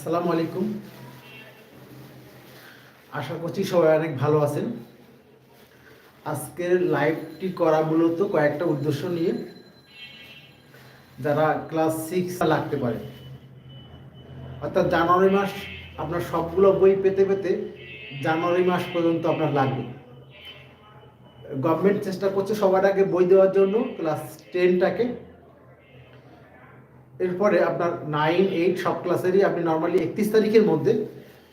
আসসালামু আলাইকুম। আশা করছি সবাই অনেক ভালো আছেন। আজকের লাইভটি করা মূলত কয়েকটা উদ্দেশ্য নিয়ে, যারা ক্লাস সিক্স লাগতে পারে। অর্থাৎ জানুয়ারি মাস আপনার সবগুলো বই পেতে পেতে জানুয়ারি মাস পর্যন্ত আপনার লাগবে। গভর্নমেন্ট চেষ্টা করছে সবার আগে বই দেওয়ার জন্য ক্লাস টেনটাকে এরপরে আপনার নাইন এইট সব ক্লাসেরই আপনি নর্মালি একত্রিশ তারিখের মধ্যে,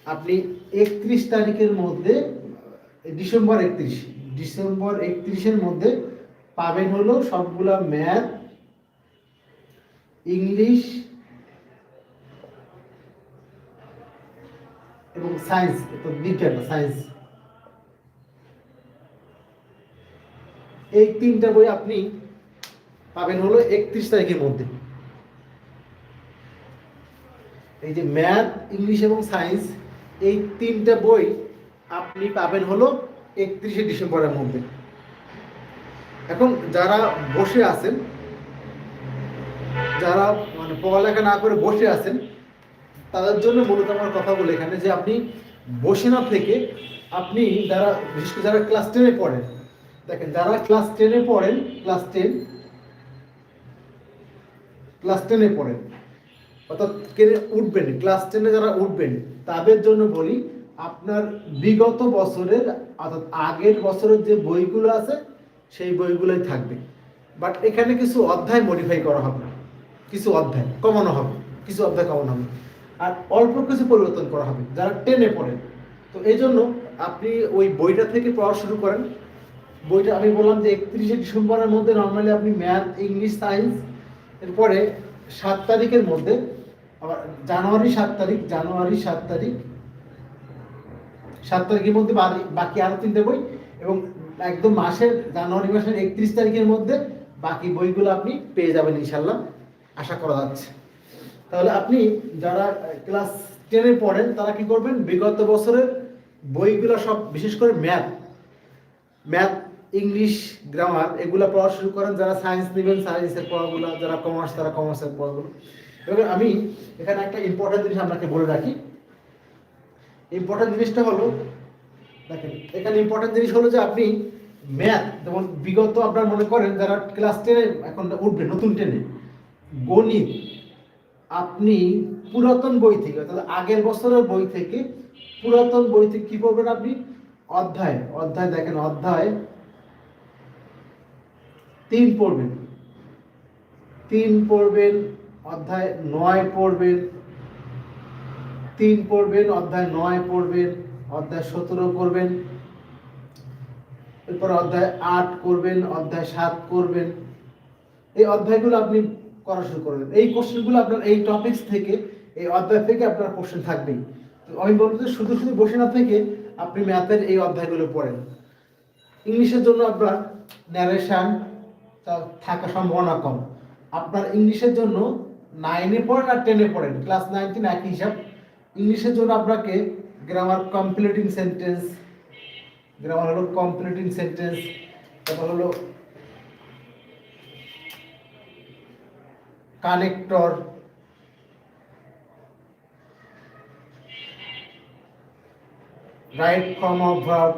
আপনি একত্রিশ তারিখের মধ্যে ডিসেম্বর একত্রিশ ডিসেম্বর একত্রিশের মধ্যে পাবেন হলো সবগুলা ম্যাথ ইংলিশ এবং সায়েন্স বিজ্ঞান সায়েন্স এই তিনটা বই আপনি পাবেন হলো একত্রিশ তারিখের মধ্যে। এই যে ম্যাথ, ইংলিশ এবং সায়েন্স, এই তিনটা বই আপনি পাবেন হলো একত্রিশে ডিসেম্বরের মধ্যে। এখন যারা বসে আছেন, যারা মানে পড়ালেখা না করে বসে আছেন, তাদের জন্য মূলত আমার কথা বলে এখানে যে আপনি বসে না থেকে আপনি যারা, বিশেষ করে যারা ক্লাস টেনে পড়েন, দেখেন যারা ক্লাস টেনে পড়েন, ক্লাস টেন, ক্লাস টেনে পড়েন অর্থাৎ কেনে উঠবেন ক্লাস টেনে যারা উঠবেন, তাদের জন্য বলি, আপনার বিগত বছরের, অর্থাৎ আগের বছরের যে বইগুলো আছে, সেই বইগুলোই থাকবে। বাট এখানে কিছু অধ্যায় মডিফাই করা হবে কিছু অধ্যায় কমানো হবে। কিছু অধ্যায় কমানো হবে আর অল্প কিছু পরিবর্তন করা হবে। যারা টেনে পড়েন। তো এই জন্য আপনি ওই বইটা থেকে পড়া শুরু করেন। বইটা আমি বললাম যে একত্রিশে ডিসেম্বরের মধ্যে নর্মালি আপনি ম্যাথ ইংলিশ সায়েন্স এরপরে সাত তারিখের মধ্যে আবার জানুয়ারি সাত তারিখ, জানুয়ারি সাত তারিখ। সাত তারিখের মধ্যে বাকি- বাকি আরও তিনটে বই এবং একদম মাসের জানুয়ারি মাসের একত্রিশ তারিখের মধ্যে বাকি বইগুলো আপনি পেয়ে যাবেন ইনশাল্লাহ। আশা করা যাচ্ছে। তাহলে আপনি যারা ক্লাস টেনে পড়েন, তারা কি করবেন? বিগত বছরের বইগুলো সব, বিশেষ করে ম্যাথ ম্যাথ, ইংলিশ, গ্রামার, এগুলো পড়া শুরু করেন যারা সায়েন্স নেবেন, সায়েন্সের পড়াগুলো, যারা কমার্স, তারা কমার্সের পড়াগুলো। এবার আমি এখানে একটা ইম্পর্টেন্ট জিনিস আপনাকে বলে রাখি। ইম্পর্টেন্ট জিনিসটা হলো, দেখেন, এখানে ইম্পর্টেন্ট জিনিস হলো যে আপনি ম্যাথ যেমন বিগত আপনার মনে করেন যারা ক্লাস টেনে এখন উঠবে, নতুন টেনে গণিত, আপনি পুরাতন বই থেকে অর্থাৎ আগের বছরের বই থেকে পুরাতন বই থেকে কি পড়বেন আপনি? অধ্যায় অধ্যায় দেখেন, অধ্যায় তিন পড়বেন। তিন পড়বেন অধ্যায় নয় পড়বেন, তিন পড়বেন, অধ্যায় নয় পড়বেন, অধ্যায় সতেরো করবেন, এরপর অধ্যায় আট করবেন, অধ্যায় সাত করবেন। এই অধ্যায়গুলো আপনি করা শুরু করবেন এই কোশ্চেনগুলো আপনার, এই টপিকস থেকে, এই অধ্যায় থেকে আপনার কোশ্চেন থাকবেই। তো আমি বলব যে শুধু শুধু বসে না থেকে আপনি ম্যাথের এই অধ্যায়গুলো পড়েন। ইংলিশের জন্য আপনার ন্যারেশন থাকার সম্ভাবনা কম। আপনার ইংলিশের জন্য নাইনে পড়েন আর টেনে পড়েন। ক্লাস নাইন টেন একই হিসাব। ইংলিশের জন্য আপনাকে গ্রামার কমপ্লিটিং সেন্টেন্স গ্রামার হলো কমপ্লিটিং সেন্টেন্স তারপর হলো connector right form of verb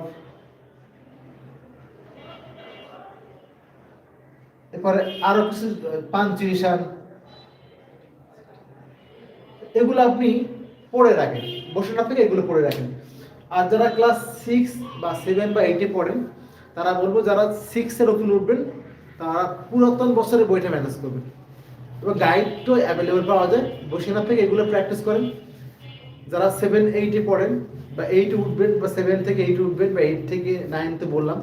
এরপরে আরও কিছু, পাঞ্চুয়েশন। এগুলো আপনি পড়ে রাখেন। বসে না থেকে এগুলো পড়ে রাখেন। আর যারা ক্লাস সিক্স বা সেভেন বা এইটে পড়েন, তারা বলব যারা সিক্সে নতুন উঠবেন, তারা পুরাতন বছরের বইটা ম্যানেজ করবেন। এবং গাইড তো অ্যাভেলেবেল পাওয়া যায়। বসে না থেকে এগুলো প্র্যাকটিস করেন। যারা সেভেন এইটে পড়েন বা এইটে উঠবেন বা সেভেন থেকে এইট উঠবেন বা এইট থেকে নাইনতে বললাম,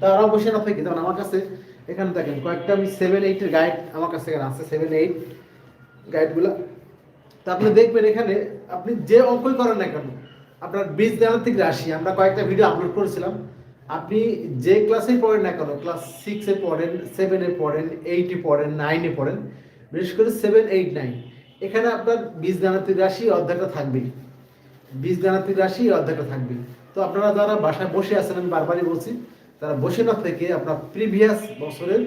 তারাও বসে না থেকে। যেমন আমার কাছে এখানে দেখেন, কয়েকটা আমি সেভেন এইটের গাইড আমার কাছে এখানে আছে। সেভেন এইট গাইডগুলো তা আপনি দেখবেন এখানে আপনি যে অঙ্কই করেন না কেন, আপনার বীজ দেওয়ার থেকে রাশি, আমরা কয়েকটা ভিডিও আপলোড করেছিলাম। আপনি যে ক্লাসেই পড়েন না কেন ক্লাস সিক্সে পড়েন সেভেনে পড়েন এইটে পড়েন নাইনে পড়েন, বিশেষ করে সেভেন এইট নাইন এখানে আপনার বীজ দানাতির রাশি অধ্যায়টা থাকবেই বীজ দানাতির রাশি অধ্যায়টা থাকবে। তো আপনারা যারা বাসায় বসে আছেন, আমি বারবারই বলছি, তারা বসে না থেকে আপনার প্রিভিয়াস বছরের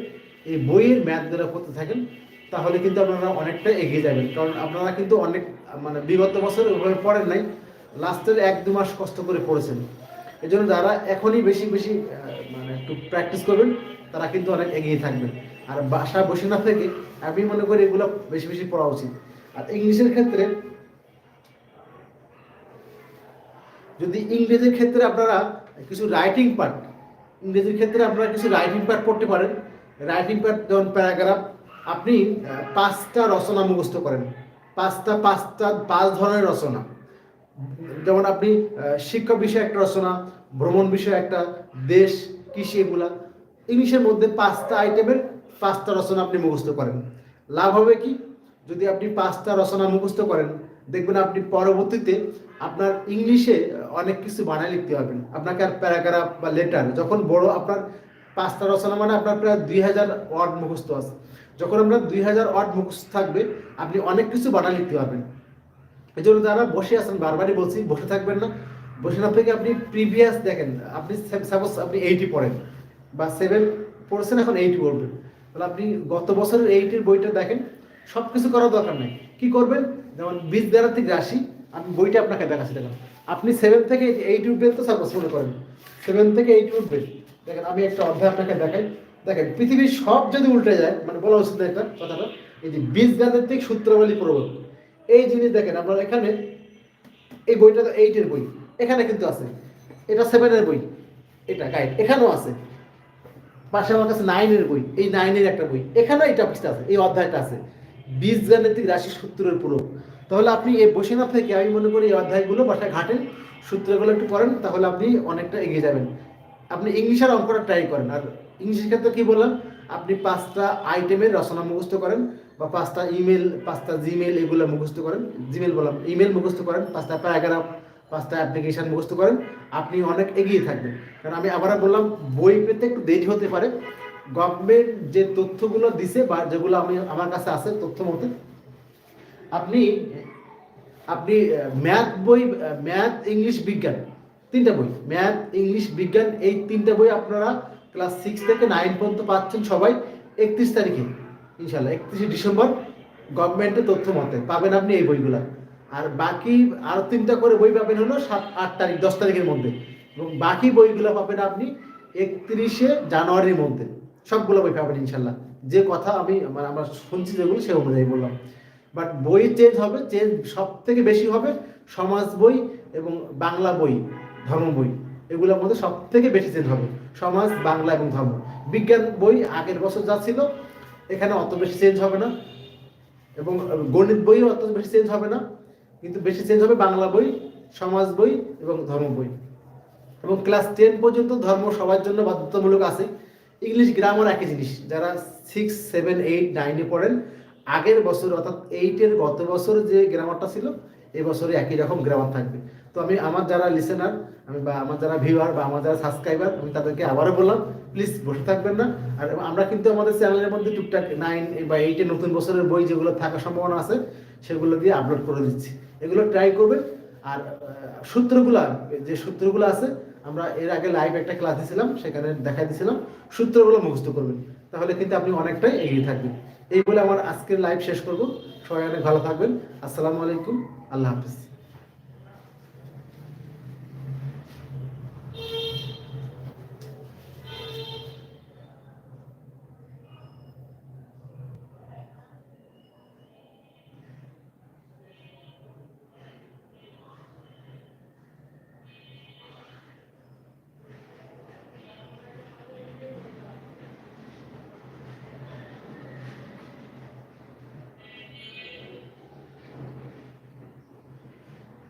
এই বইয়ের ম্যাথগুলো করতে থাকেন। তাহলে কিন্তু আপনারা অনেকটা এগিয়ে যাবেন। কারণ আপনারা কিন্তু অনেক মানে বিগত বছর ওইভাবে পড়েন নাই, লাস্টের এক দু মাস কষ্ট করে পড়েছেন। এই জন্য যারা এখনই বেশি বেশি মানে একটু প্র্যাকটিস করবেন, তারা কিন্তু অনেক এগিয়ে থাকবেন। আর বাসায় বসে না থেকে আমি মনে করি এগুলো বেশি বেশি পড়া উচিত। আর ইংলিশের ক্ষেত্রে, যদি ইংরেজির ক্ষেত্রে আপনারা কিছু রাইটিং পার্ট ইংরেজির ক্ষেত্রে আপনারা কিছু রাইটিং পার্ট পড়তে পারেন। রাইটিং পার্ট যেমন প্যারাগ্রাফ আপনি পাঁচটা রচনা মুখস্থ করেন। পাঁচটা পাঁচটা, পাঁচ ধরনের রচনা। যেমন আপনি শিক্ষা বিষয়ে একটা রচনা, ভ্রমণ বিষয়ে একটা, দেশ, কৃষি এগুলা। ইংলিশের মধ্যে পাঁচটা আইটেমের পাঁচটা রচনা আপনি মুখস্থ করেন। লাভ হবে কি? যদি আপনি পাঁচটা রচনা মুখস্থ করেন, দেখবেন আপনি পরবর্তীতে আপনার ইংলিশে অনেক কিছু বানায় লিখতে পারবেন। আপনাকে আর প্যারাগ্রাফ বা লেটার, যখন বড় আপনার পাঁচটা রচনা মানে আপনার প্রায় দুই হাজার ওয়ার্ড মুখস্থ আছে। যখন আপনার দুই হাজার ওয়ার্ড মুখস্থ থাকবে, আপনি অনেক কিছু বানায় লিখতে পারবেন। এই জন্য যারা বসে আছেন, বারবারই বলছি, বসে থাকবেন না। বসে না থেকে আপনি প্রিভিয়াস দেখেন, আপনি সাপোজ আপনি এইটি পড়েন, বা সেভেন পড়ছেন, এখন এইটি পড়বেন তাহলে আপনি গত বছরের এইটির বইটা দেখেন সব কিছু করার দরকার নেই। কী করবেন? যেমন বীজ দ্বারা থেকে রাশি, আমি বইটা আপনাকে দেখাচ্ছি, দেখেন। আপনি সেভেন থেকে এইট উঠবেন তো সাপোজ মনে করেন সেভেন থেকে এইট উঠবেন। দেখেন, আমি একটা অধ্যায় আপনাকে দেখাই। দেখেন, পৃথিবীর সব যদি উল্টে যায় মানে বলা উচিত না একটা কথাটা, এই যে বীজ গাণিতিক সূত্রাবলী প্রবল এই জিনিস দেখেন, আপনার এখানে এই বইটা তো এইটের বই, এখানে কিন্তু আছে। এটা সেভেনের বই, এটা গাইড এখানেও আছে। পাশে আমার কাছে নাইনের বই, এই নাইনের একটা বই, এখানেও এই টপিকটা আছে, এই অধ্যায়টা আছে। বীজগাণিতিক রাশি সূত্রের পুরো তাহলে আপনি এই বসে না থেকে আমি মনে করি এই অধ্যায়গুলো বাসায় ঘাটেন, সূত্রগুলো একটু করেন তাহলে আপনি অনেকটা এগিয়ে যাবেন। আপনি ইংলিশ আর অঙ্কটা ট্রাই করেন, আর ইংলিশের ক্ষেত্রে কি বললাম আপনি পাঁচটা আইটেমের রচনা মুখস্থ করেন বা পাঁচটা ইমেল পাঁচটা জিমেল এগুলো মুখস্থ করেন। জিমেল বললাম ইমেল মুখস্থ করেন, পাঁচটা প্যারাগ্রাফ পাঁচটা অ্যাপ্লিকেশন মুখস্থ করেন। আপনি অনেক এগিয়ে থাকবেন। কারণ আমি আবার বললাম, বই পেতে একটু দেরি হতে পারে। গভর্নমেন্ট যে তথ্যগুলো দিছে বা যেগুলো আমি আমার কাছে আছে তথ্য মতে, আপনি আপনি ম্যাথ বই ম্যাথ ইংলিশ বিজ্ঞান, তিনটা বই ম্যাথ ইংলিশ বিজ্ঞান, এই তিনটা বই আপনারা ক্লাস সিক্স থেকে নাইন পর্যন্ত পাচ্ছেন সবাই একত্রিশ তারিখে ইনশাল্লাহ একত্রিশে ডিসেম্বর গভর্নমেন্টের তথ্য মতে। পাবেন আপনি এই বইগুলা। আর বাকি আরও তিনটা করে বই পাবেন হলো সাত, আট তারিখ, দশ তারিখের মধ্যে। এবং বাকি বইগুলো পাবেন আপনি একত্রিশে জানুয়ারির মধ্যে। সবগুলো বই পাবেন ইনশাল্লাহ যে কথা আমি আমার, আমরা শুনছি যেগুলো সে অনুযায়ী বললাম। বাট বই চেঞ্জ হবে, চেঞ্জ সব থেকে বেশি হবে সমাজ বই এবং বাংলা বই, ধর্ম বই। এগুলোর মধ্যে সব থেকে বেশি চেঞ্জ হবে। সমাজ, বাংলা এবং ধর্ম। বিজ্ঞান বই আগের বছর যা ছিল, এখানে অত বেশি চেঞ্জ হবে না। এবং গণিত বইও অত বেশি চেঞ্জ হবে না। কিন্তু বেশি চেঞ্জ হবে বাংলা বই, সমাজ বই এবং ধর্ম বই। এবং ক্লাস টেন পর্যন্ত ধর্ম সবার জন্য বাধ্যতামূলক আছে। ইংলিশ গ্রামার একই জিনিস। যারা সিক্স সেভেন এইট নাইনে পড়েন, আগের বছর অর্থাৎ এইটের গত বছর যে গ্রামারটা ছিল এই বছরে একই রকম গ্রামার থাকবে। তো আমি আমার যারা লিসেনার আমি বা আমার যারা ভিউয়ার বা আমার যারা সাবস্ক্রাইবার আমি তাদেরকে আবারও বললাম প্লিজ বসে থাকবেন না। আর আমরা কিন্তু আমাদের চ্যানেলের মধ্যে টুকটাক নাইন বা এইটে নতুন বছরের বই যেগুলো থাকার সম্ভাবনা আছে, সেগুলো দিয়ে আপলোড করে দিচ্ছি। এগুলো ট্রাই করবেন। আর সূত্রগুলা, যে সূত্রগুলো আছে, আমরা এর আগে লাইভ একটা ক্লাস দিয়েছিলাম সেখানে দেখাই দিয়েছিলাম সূত্রগুলো মুখস্থ করবেন। তাহলে কিন্তু আপনি অনেকটাই এগিয়ে থাকবেন। এই বলে আমার আজকের লাইভ শেষ করব। সবাই অনেক ভালো থাকবেন। আসসালামু আলাইকুম। আল্লাহ হাফিজ।